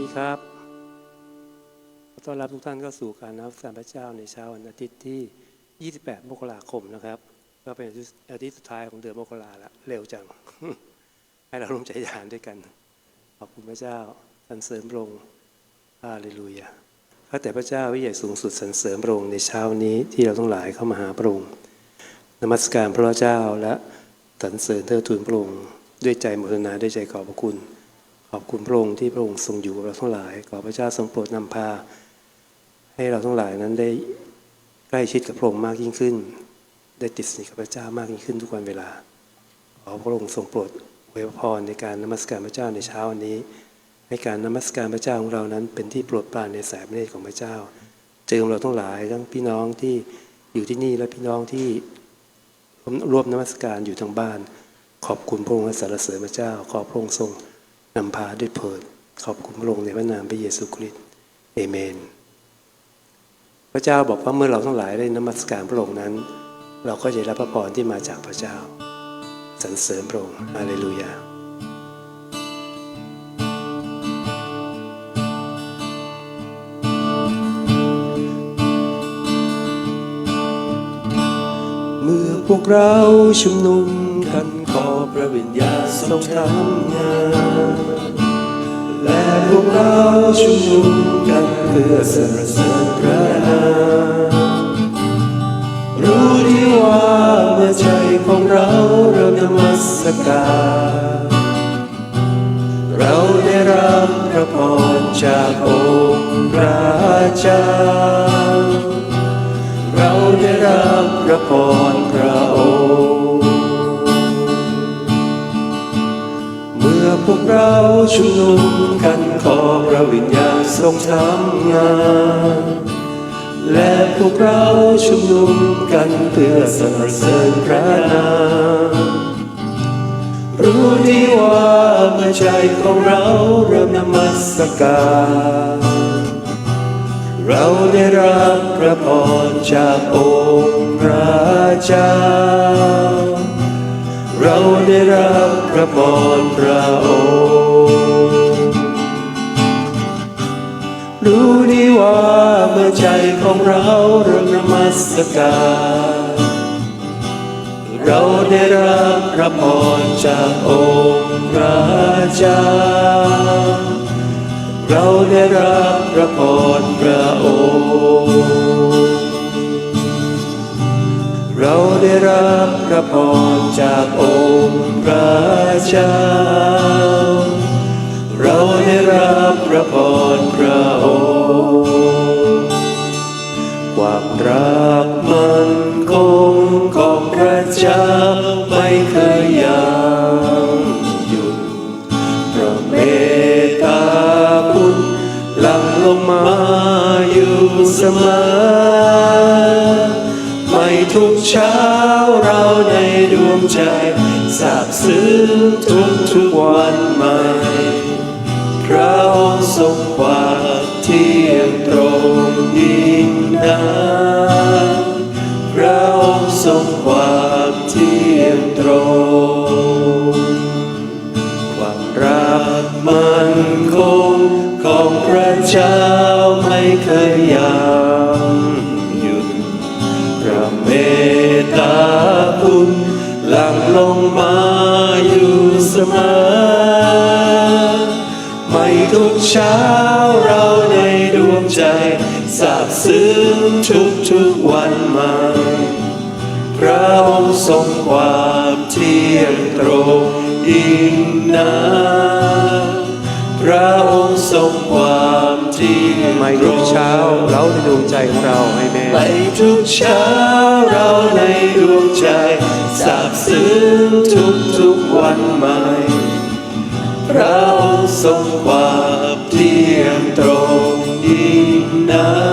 ดีครับต้อนรับทุกท่านเข้าสู่การนับการพระเจ้าในเช้าวันอาทิตย์ที่ 28 มกราคมนะครับ ก็เป็นอาทิตย์สุดท้ายของเดือนมกราแล้วเร็วจัง ให้เราร่วมใจทานด้วยกัน ขอบคุณพระเจ้าสรรเสริมพระองค์ฮาเลลูยาข้าแต่พระเจ้าวิใหญ่สูงสุดสรรเสริมพระองค์ในเช้านี้ที่เราทั้งหลายเข้ามาหาพระองค์นมัสการพระเจ้าและสรรเสริญเทิดทูนพระองค์ด้วยใจมทนาด้วยใจขอบพระคุณ ขอบคุณพระองค์ที่พระองค์ทรงอยู่กับเราทั้งหลาย ขอพระเจ้าทรงโปรดนำพา ให้เราทั้งหลายนั้นได้ใกล้ชิดกับพระองค์มากยิ่งขึ้น ได้ติดสนิทกับพระเจ้ามากยิ่งขึ้นทุกวันเวลา ขอพระองค์ทรงโปรดอวยพรในการนมัสการพระเจ้าในเช้าวันนี้ ให้การนมัสการพระเจ้าของเรานั้นเป็นที่โปรดปรานในสายพระเนตรของพระเจ้าเจอเราทั้งหลายทั้งพี่น้องที่อยู่ที่นี่และพี่น้องที่ร่วมนมัสการอยู่ทางบ้าน ขอบคุณพระองค์และสรรเสริญพระเจ้า ขอพระองค์ทรง นำพาด้วยเพิดขอบคุณพระองค์ในพระนามพระเยซูคริสต์เอเมน พระเจ้าบอกว่าเมื่อเราทั้งหลายได้นมัสการพระองค์นั้น เราก็จะได้รับพระพรที่มาจากพระเจ้าสรรเสริญพระองค์ฮาเลลูยาเมื่อพวกเราชุมนุม พระวิญญาณทรงทำงานและพวกเราชุมนุมกันเพื่อสรรเสริญพระนามรู้ดีว่าเมื่อใจของเราเริ่มนมัสการเราได้รับพระพรจากองค์พระเจ้า เราได้รับพระพรพระองค์ พวกเราชุมนุมกันขอพระวิญญาณทรงทำงาน และพวกเราชุมนุมกันเพื่อสรรเสริญพระนามรู้ดีว่าเมื่อใจของเราเริ่มนมัสการเราได้รับพระพรจากองค์พระเจ้า เราได้รับ พรพรพระองค์รู้ดีว่าเมื่อใจของเราเริ่มนมัสการเราได้รับพระพรจากองค์พระเจ้า เราได้รับพระพรพระองค์ ได้รับพระพรจากองค์พระเจ้า เราได้รับพระพรพระองค์ เช้าเราในดวงใจสาบซึ้งทุกทุกวันใหม่ พระองค์ทรงความเที่ยงตรงยิ่งนักพระองค์ทรงความเที่ยงตรง ความรักมันคงของพระเจ้าไม่เคยยัง คุณหลั่งลงมาอยู่เสมอ ไม่ทุกเช้าเราในดวงใจสาบซึ้งทุกทุกวันม่พระองค์ทรงความเที่ยงตรงยิ่งนักพระองค์ทรงความ ที่ยงไม่ทุกเช้าเราในดวงใจเราให้แม่ไม่ทุกเช้าเราในดวงใจสาบซึ้งทุกทุกวันใหม่เราทรงความเที่ยงตรงยิ่งนัก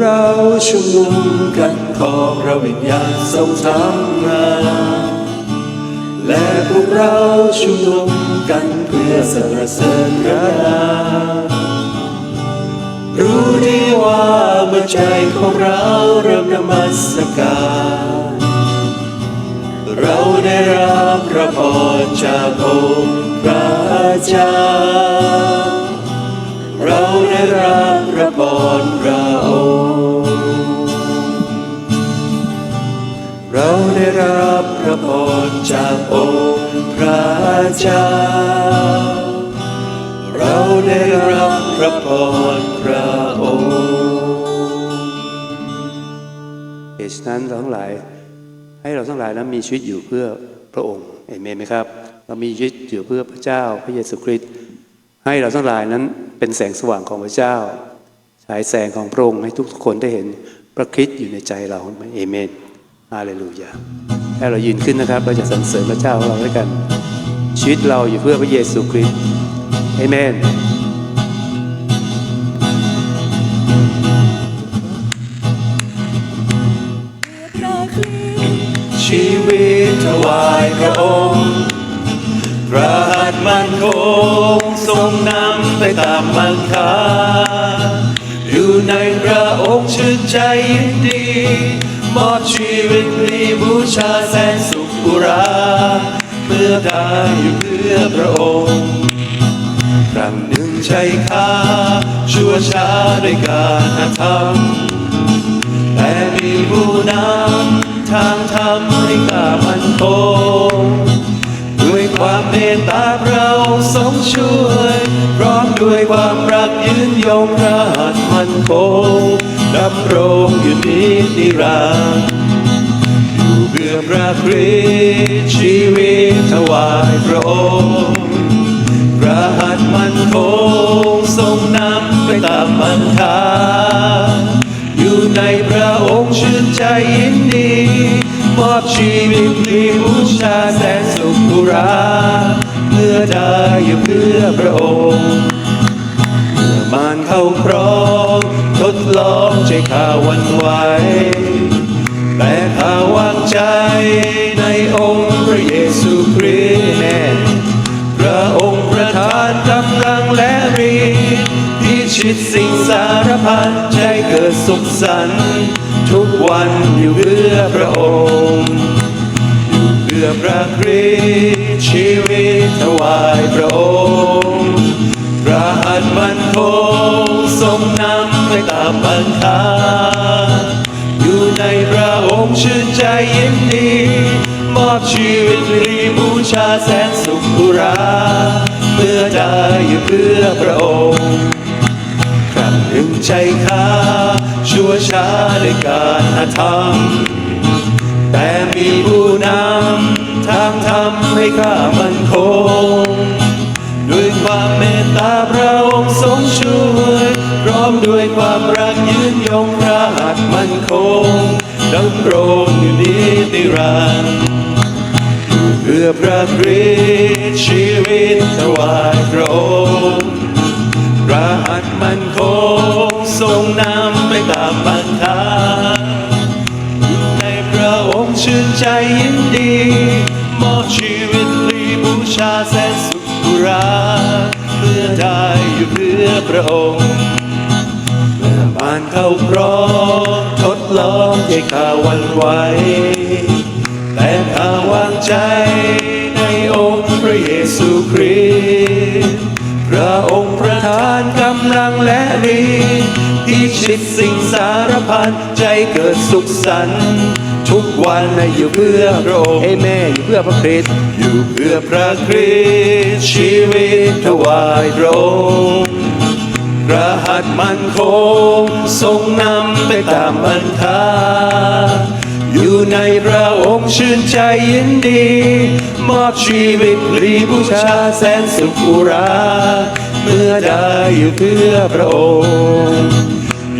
เราชุมนุมกันขอพระวิญญาณทรงทำงานและพวกเราชุมนุมกันเพื่อสรรเสริญพระนามรู้ดีว่าเมื่อใจของเราเริ่มนมัสการเราได้รับพระพรจากองค์พระเจ้าเราได้รับพระพรพระ ได้รับพระพรจากองค์พระเจ้า เราได้รับพระพรพระองค์เหตุนั้นเราทั้งหลาย ให้เราทั้งหลายนั้นมีชีวิตอยู่เพื่อพระองค์เอเมนไหมครับ เรามีชีวิตอยู่เพื่อพระเจ้าพระเยซูคริสต์ให้เราทั้งหลายนั้นเป็นแสงสว่างของพระเจ้าฉายแสงของพระองค์ให้ทุกคนได้เห็นพระคริสต์อยู่ในใจเราเอเมน ฮาเลลูยาให้เรายืนขึ้นนะครับ เราจะสรรเสริญพระเจ้าของเราด้วยกัน ชีวิตเราอยู่เพื่อพระเยซูคริสต์เอเมนชีวิตถวายพระองค์พระหัตถ์มันคงทรงนำไปตามมันคาอยู่ในพระองค์ชื่นใจยินดี มอบชีวิตพลีบูชาแสนสุขอุราเมื่อได้อยู่เพื่อพระองค์ครั้งหนึ่งใช่ข้าชั่วช้าด้วยการทำแต่มีผู้นำทางทำให้ข้ามันคงด้วยความเมตตาพระองค์ทรงช่วย พร้อมด้วยความรักยืนยงพระหัตถ์มันคง ดำรงอยู่นินิรันดร์อยู่เพื่อพระคริสต์ชีวิตถวายพระองค์พระหัตถ์มันคงทรงนำไปตามมันคาอยู่ในพระองค์ชื่นใจยินดีมอบชีวิตที่บูชาแสนสุขุราเมื่อได้อยู่เพื่อพระองค์ เมื่อมารเข้าครองทดลอง ใจข้าวันไหวแต่ข้าวางใจในองค์พระเยซูคริสต์แน่พระองค์ประทานกำลังและฤทธิ์พิชิตสิ่งสารพันใจเกิดสุขสันต์ทุกวันอยู่เพื่อพระองค์อยู่เพื่อพระคริสต์ชีวิตถวายพระองค์พระหัตถ์มันคงทรงนำ ไปตามบัญชาอยู่ในพระองค์ชื่นใจยินดี มอบชีวิตรีบูชาแสนสุขุราเมื่อได้อยู่เพื่อพระองค์ครั้งหนึ่งใจข้าชั่วช้าในการทำแต่มีผู้นำทางทำให้ข้ามันคง ด้วยความเมตตาพระองค์ทรงช่วยพร้อมด้วยความรักยืนยงพระหัตถ์มั่นคงดำรงอยู่นิติรันดร์เพื่อพระคริสต์ชีวิตถวายพระองค์พระหัตถ์มั่นคงทรงนำไปตามบัญชาอยู่ในพระองค์ชื่นใจยินดีมอบชีวิตพลีบูชา อยู่เพื่อพระองค์เมื่อมารเข้าครองทดลองให้ข้าหวันไหวแต่ข้าวางใจในองค์พระเยซูคริสต์พระองค์ประทานกำลังและฤทธิ์พิชิตสิ่งสารพันใจเกิดสุขสันต์ทุกวันอยู่เพื่อพระองค์เอเมนอยู่เพื่อพระคริสต์อยู่เพื่อพระคริสต์ชีวิตถวายพระองค์ ระหัตถ์มันคงทรงนำไปตามบัญชาอยู่ในพระองค์ชื่นใจยินดี มอบชีวิตรีบูชาแสนสุขุรา เมื่อได้อยู่เพื่อพระองค์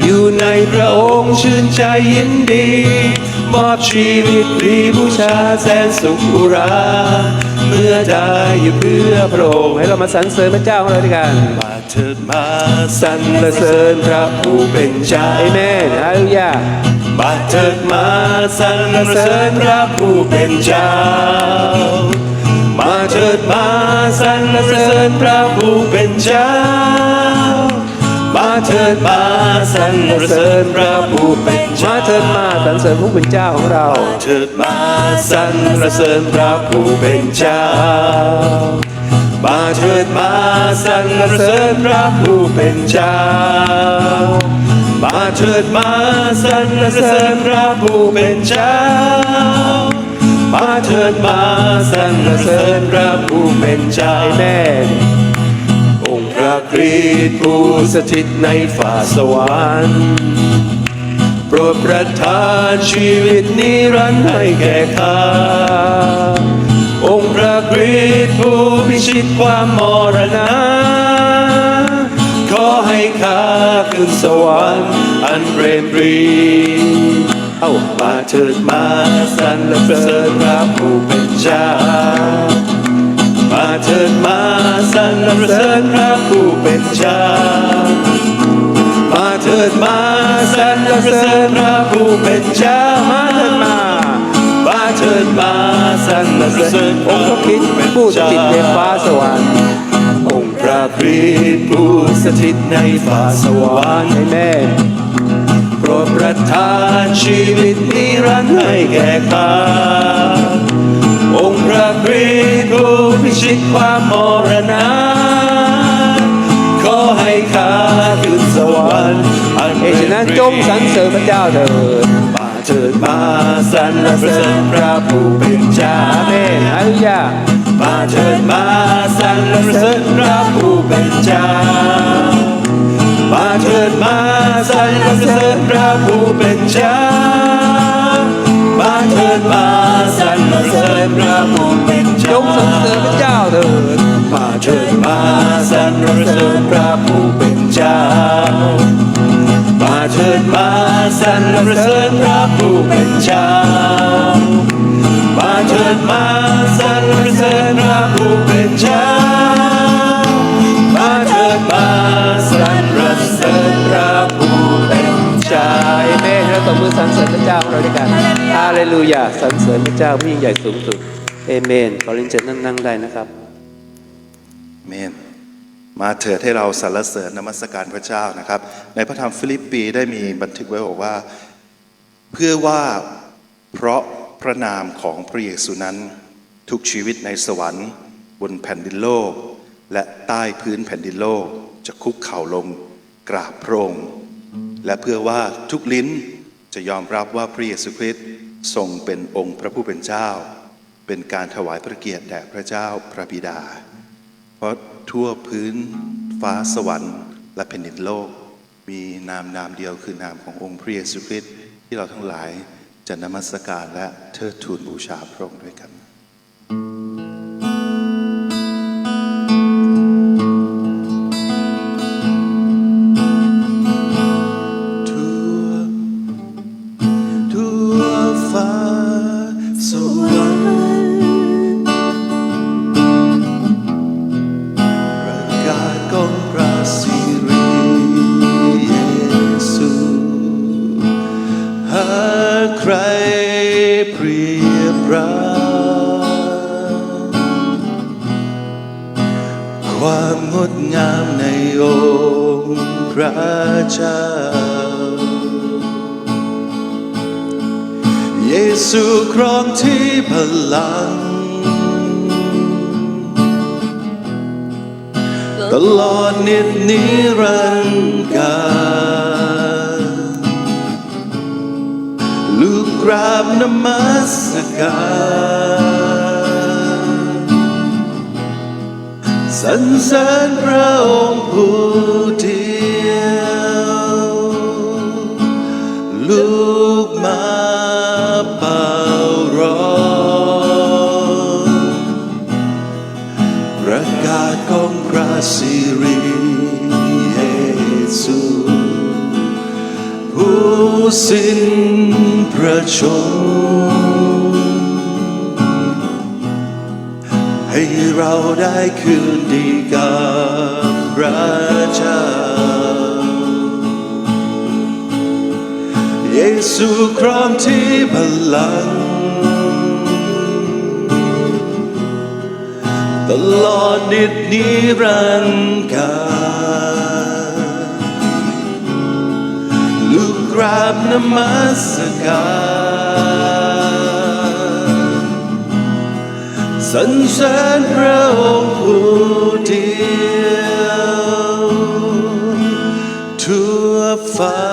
อยู่ในพระองค์ชื่นใจยินดี มอบชีวิตรีบูชาแสนสุขุรา เมื่อได้อยู่เพื่อพระองค์ให้เรามาสรรเสริญพระเจ้าของเราด้วยกันมาเถิดมาสรรเสริญพระผู้เป็นเจ้าเอเมนฮาเลลูยามาเถิดมาสรรเสริญพระผู้เป็นเจ้ามาเถิดมาสรรเสริญพระผู้เป็นเจ้ามา เถิดมาสรรเสริญพระผู้เป็นมาเจ้าเถิดมาสรรเสริญผู้เป็นเจ้าของเรา เถิดมาสรรเสริญพระผู้เป็นเจ้า มาเถิดมาสรรเสริญพระผู้เป็นเจ้า มาเถิดมาสรรเสริญพระผู้เป็นเจ้ามาเถิดมาสรรเสริญพระผู้เป็นเจ้าแม่องค์ พระคริสต์ผู้สถิตในฝ่าสวรรค์โปรดประทานชีวิตนิรันดร์ให้แก่ข้าองค์พระคริสต์ผู้พิชิตความมรณะขอให้ข้าขึ้นสวรรค์อันเปรมปรีเอามาเถิดมาสรรเสริญพระผู้เป็นเจ้า เถิดมาสรรเสริญพระผู้เป็นเจ้า มาเถิดมาสรรเสริญพระผู้เป็นเจ้า มาเถิดมามาเถิดมาสรรเสริญองค์พระคริผู้สต์เป็นผู้สถิตในฟ้าสวรรค์องค์พระคริสต์ผู้สถิตในฟ้าสวรรค์แม่โปรดประทานชีวิตนิรันดร์ให้แก่ข้า องระคริสต์ผู้พิชิตความมรณะขอให้ข้าขึ้นสวรรค์อันเอฉะนั้นจงสรรเสริญพระเจ้าเถิดมาเถิดมาสรรเสริญพระผู้เป็นเจ้าเมนฮาเลลูยามาเถิดมาสรรเสริญพระผู้เป็นเจ้ามาเถิดมาสรรเสริญพระผู้เป็นเจ้ามาเถิดมา ริญพระผู้เป็นเจ้างสรรเสริญพระเจ้าเถิดมาเถิดมาสรรเสริญพระผู้เป็นเจ้ามาเถิดมาสรรเสริญพระผู้เป็นเจ้ามาเถิดมาสรรเสริญพระผู้เป็นเจ้ามาเถิดมาสรรเสริญพระผู้เป็นเจ้าเอเมนเราตบมือสรรเสริญพระเจ้าของเราด้วยกัน เลลูยาสรรเสริญพระเจ้าผู้ยิ่งใหญ่สูงสุดเอเมนขอเรียนเชิญนั่งนั่งได้นะครับเมนมาเถิดให้เราสรรเสริญนมัสการพระเจ้านะครับ ในพระธรรมฟิลิปปีได้มีบันทึกไว้บอกว่า เพื่อว่าเพราะพระนามของพระเยซูนั้น ทุกชีวิตในสวรรค์ บนแผ่นดินโลก และใต้พื้นแผ่นดินโลก จะคุกเข่าลงกราบพระองค์และเพื่อว่าทุกลิ้นจะยอมรับว่าพระเยซูคริสต์ ทรงเป็นองค์พระผู้เป็นเจ้า เป็นการถวายพระเกียรติแด่พระเจ้าพระบิดา เพราะทั่วพื้นฟ้าสวรรค์ และแผ่นดินโลก มีนามนามเดียวคือนามขององค์พระเยซูคริสต์ที่เราทั้งหลายจะนมัสการและเทิดทูนบูชาพระองค์ด้วยกัน ความงดงามในองค์พระเจ้า เยซูครองที่พลัง ตลอดนิดนิรันดร์กาลลูกกราบนมัสการ สรรเสริญพระองค์ผู้เดียวลูกมาเป่ารองประกาศของพระสิริเยซูผู้สิ้นพระชน ให้เราได้คืนดีกับพระเจ้า เยซูครองที่พลังตลอดนิดนิรันดร์กาลกราบนมัสการ สรรเสริญพระองค์ผู้เดียวทั่วฟ้า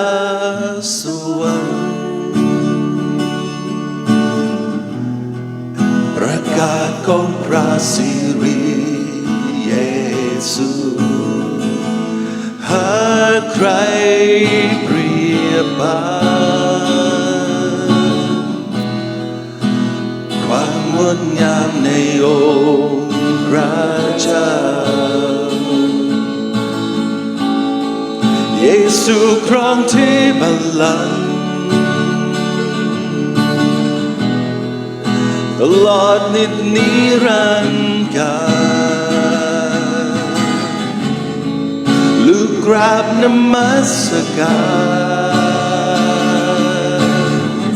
กราบนมัสการ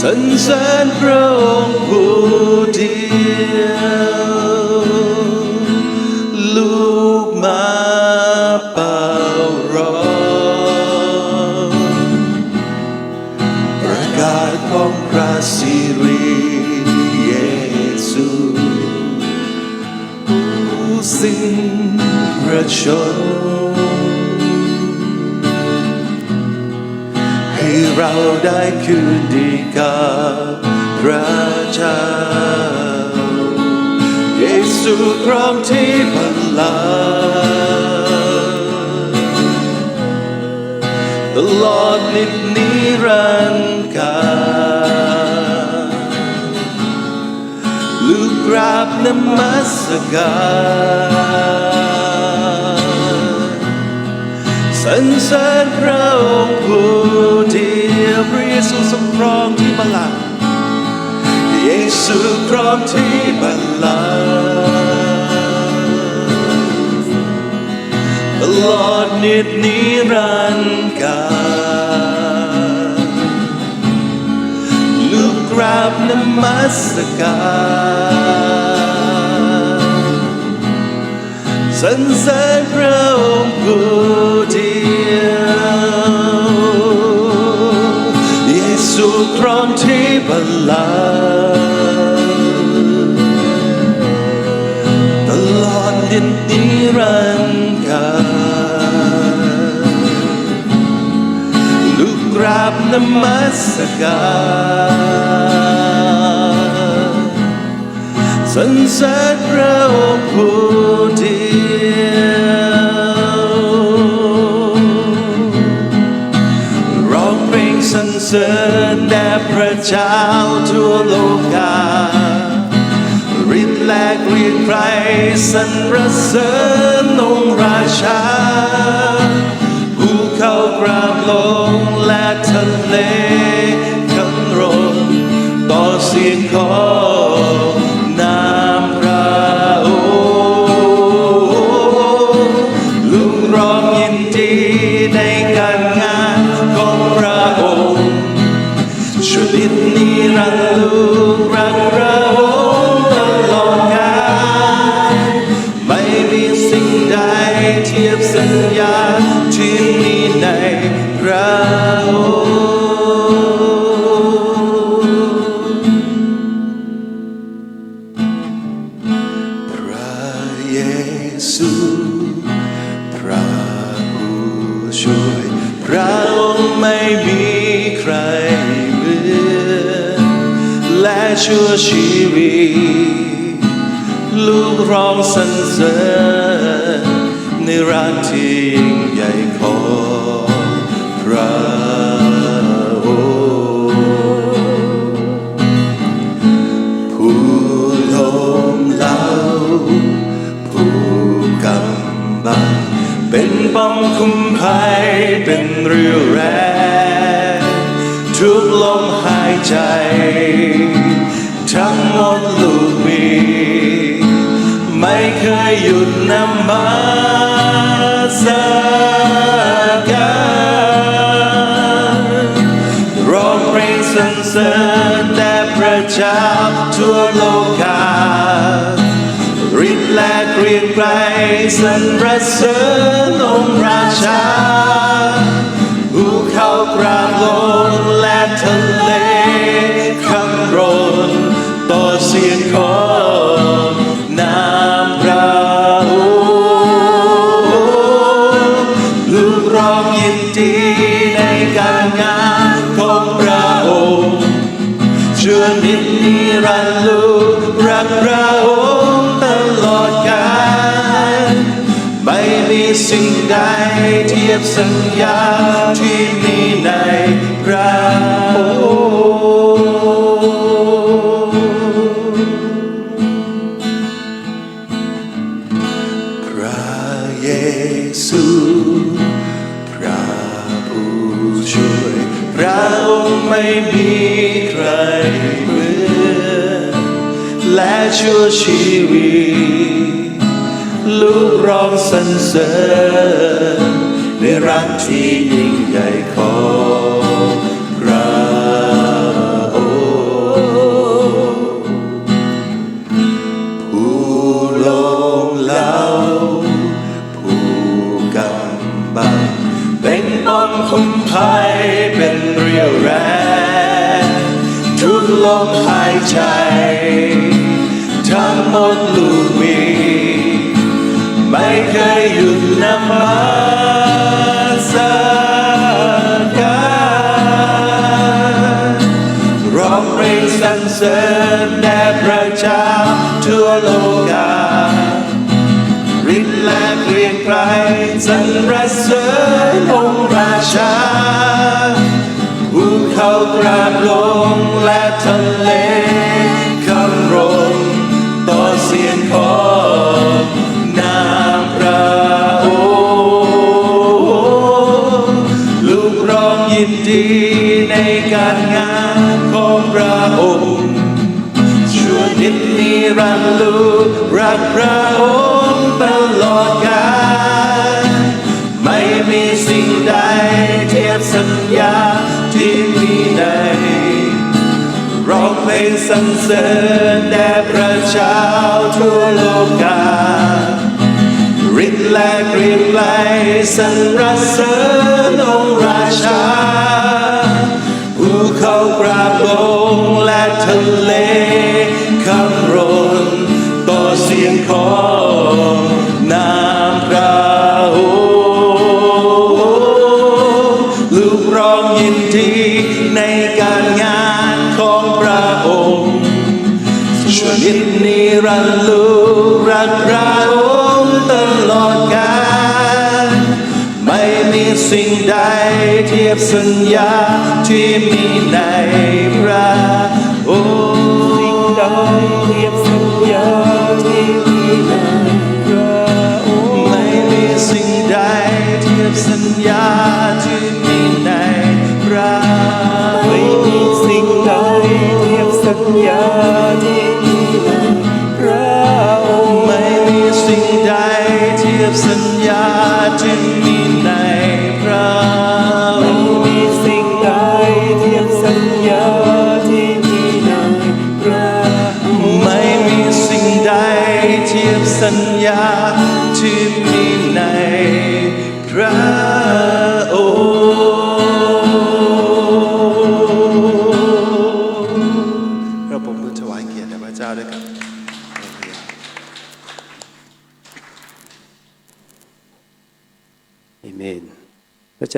สรรเสริญพระองค์ผู้เดียวลูกมาเป่ารองประกาศของพระสิริเยซูผู้สิ้นพร เราได้คืนดีกับพระเจ้าเยซูครองที่บัลลังตลอดนิดนิรันดร์กาลลูกกราบนมัสการสรรเสริญพระองค์ผู้ดี ยวพระเยซูทรงครองที่บัลลังก์เยซูครองที่บัลลังก์ตลอดนิดนิรันดร์กาลลูกกราบนมัสการสรรเสริญพระองค์ นมัสการสรรเสริญพระองค์ผู้เดียวร้องเพลงสรรเสริญแด่พระเจ้าทั่วโลกาฤทธิ์และเกรียงไกรสรรเสริญ ช่วย พระองค์ไม่มีใครเหมือนและชั่วชีวิต ลูกร้องสรรเสริญในรักที่ยิ่งใหญ่ของ เป็นเรี่ยวแรงทุกลมหายใจ ทั้งหมดลูกมี ไม่เคยหยุดนำมาสักการร้องเพลงสรรเสริญแด่พระเจ้าทั่วโลกาฤทธิ์และเกรียงไกรสรรเสริญ องค์ราชาภูเข้ากราบลงและ มีสิ่งใดเทียบสัญญาที่มีในพระองค์พระเยซูพระผู้ช่วยพระองค์ไม่มีใครเหมือนและชั่วชี ร้องสรรเสริญในรักที่ยิ่งใหญ่ของพระองค์ผู้ลงเหลาผู้กำบังเป็นป้อมคุ้มภัยเป็นเรียวแรงทุกลมหายใจ ทั้งหมดลูกมี เคยหยุดนมัสการร้องเพลงสรรเสริญแด่พระเจ้าทั่วโลก ดีในการงานของพระองค์ชั่วนิดนิรันดร์ลูกรักพระองค์ตลอดกาลไม่มีสิ่งใดเทียบสัญญาที่มีในร้องเพลงสรรเสริญแด่พระเจ้าทั่วโลกกาฤทธิ์และเกรียงไกรสรรเสริญองค์ราชา เขากราบลงและทะเลคำรนต่อเสียงของน้ำพระองค์ลูกร้องยินดีในการงานของพระองค์ชวนิดนิรันลูกรักพระองค์ตลอดกาลไม่มีสิ่งใดเทียบสัญญา ที่มีใ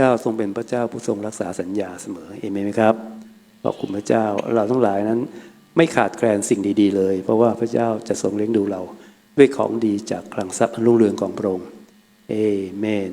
าทรงเป็นพระเจ้าผู้ทรงรักษาสัญญาเสมอเอเมนไหมครับขอบคุณพระเจ้าเราทั้งหลายนั้น ไม่ขาดแคลนสิ่งดี ๆ เลย เพราะว่าพระเจ้าจะทรงเลี้ยงดูเรา ด้วยของดีจากคลังทรัพย์อันรุ่งเรืองของพระองค์เอเมน